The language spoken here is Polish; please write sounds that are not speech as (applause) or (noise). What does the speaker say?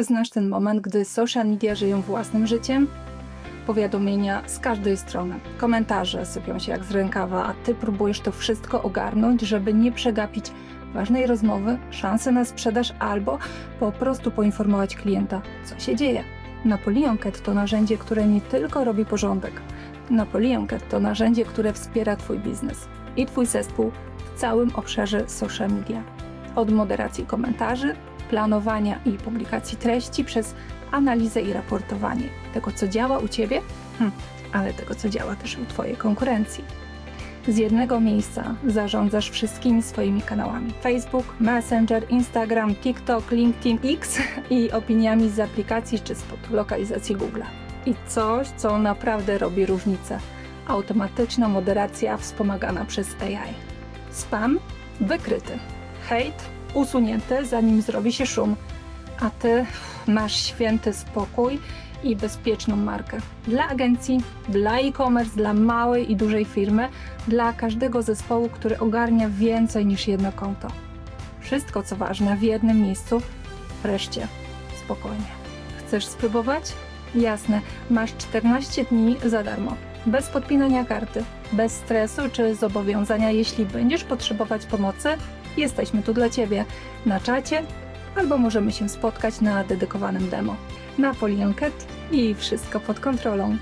Znasz ten moment, gdy social media żyją własnym życiem? Powiadomienia z każdej strony, komentarze sypią się jak z rękawa, a ty próbujesz to wszystko ogarnąć, żeby nie przegapić ważnej rozmowy, szansy na sprzedaż albo po prostu poinformować klienta, co się dzieje. Napoleon Cat to narzędzie, które nie tylko robi porządek. Napoleon Cat to narzędzie, które wspiera Twój biznes i Twój zespół w całym obszarze social media. Od moderacji komentarzy, planowania i publikacji treści przez analizę i raportowanie tego, co działa u Ciebie, hm, ale tego, co działa też u Twojej konkurencji. Z jednego miejsca zarządzasz wszystkimi swoimi kanałami: Facebook, Messenger, Instagram, TikTok, LinkedIn, X (laughs) i opiniami z aplikacji czy spod lokalizacji Google. I coś, co naprawdę robi różnicę: automatyczna moderacja wspomagana przez AI. Spam wykryty, hejt usunięty, zanim zrobi się szum, a ty masz święty spokój i bezpieczną markę. Dla agencji, dla e-commerce, dla małej i dużej firmy, dla każdego zespołu, który ogarnia więcej niż jedno konto. Wszystko co ważne w jednym miejscu, wreszcie spokojnie. Chcesz spróbować? Jasne, masz 14 dni za darmo. Bez podpinania karty, bez stresu czy zobowiązania, jeśli będziesz potrzebować pomocy, jesteśmy tu dla Ciebie na czacie albo możemy się spotkać na dedykowanym demo. Napoleon Cat i wszystko pod kontrolą.